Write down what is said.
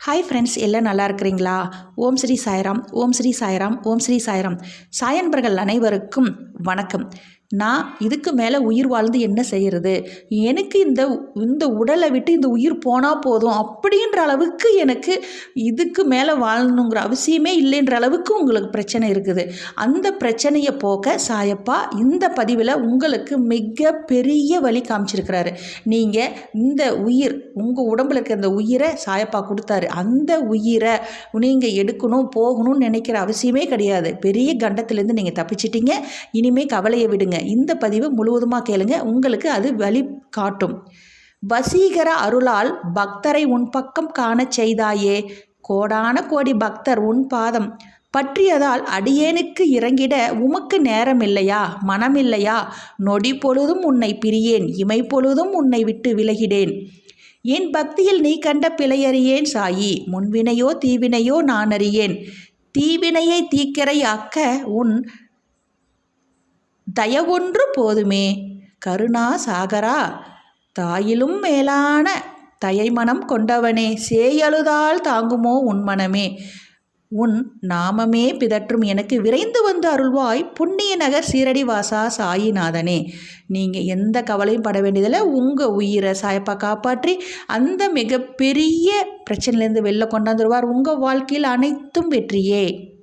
Hi friends எல்லாம் நல்லா இருக்கிறீங்களா? ஓம் ஸ்ரீ சாய்ராம் ஓம் ஸ்ரீ சாய்ராம் ஓம் ஸ்ரீ சாய்ராம். சாயன்பர்கள் அனைவருக்கும் வணக்கம். நான் இதுக்கு மேலே உயிர் வாழ்ந்து என்ன செய்கிறது எனக்கு இந்த இந்த உடலை விட்டு இந்த உயிர் போனால் போதும் அப்படின்ற அளவுக்கு எனக்கு இதுக்கு மேலே வாழணுங்கிற அவசியமே இல்லைன்ற அளவுக்கு உங்களுக்கு பிரச்சனை இருக்குது. அந்த பிரச்சனையை போக்க சாயப்பா இந்த பதிவில் உங்களுக்கு மிக பெரிய வழி காமிச்சிருக்கிறாரு. நீங்கள் இந்த உயிர் உங்கள் உடம்புல இருக்க இந்த உயிரை சாயப்பா கொடுத்தாரு. அந்த உயிரை நீங்கள் எடுக்கணும் போகணும்னு நினைக்கிற அவசியமே கிடையாது. பெரிய கண்டத்திலேருந்து நீங்கள் தப்பிச்சிட்டீங்க. இனிமே கவலையை விடுங்க. இந்த பதிவு முழுவதுமாக கேளுங்க. உங்களுக்கு அது வழி காட்டும் வசீகர அருளால் பக்தரை உன் பக்கம் காணச் செய்தாயே. கோடான கோடி பக்தர் உன் பாதம். பற்றியதால் அடியேனுக்கு இறங்கிட உமக்கு நேரமில்லையா? மனமில்லையா? நொடி பொழுதும் உன்னை பிரியேன். இமை பொழுதும் உன்னை விட்டு விலகிடேன். என் பக்தியில் நீ கண்ட பிழையறியேன் சாயி. முன்வினையோ தீவினையோ நான் அறியேன் தீவினையை தீக்கிரையாக்க உன் தயவொன்று போதுமே. கருணா சாகரா தாயிலும் மேலான தயைமனம் கொண்டவனே சேயழுதால் தாங்குமோ உன் மனமே. உன் நாமமே பிதற்றும் எனக்கு விரைந்து வந்து அருள்வாய் புண்ணிய நகர் சீரடி வாசா சாயிநாதனே. நீங்கள் எந்த கவலையும் பட வேண்டியதில்லை. உங்கள் உயிரை சாயப்பா காப்பாற்றி அந்த மிகப்பெரிய பிரச்சனையிலேருந்து வெளில கொண்டாந்துருவார் உங்கள் வாழ்க்கையில் அனைத்தும் வெற்றியே.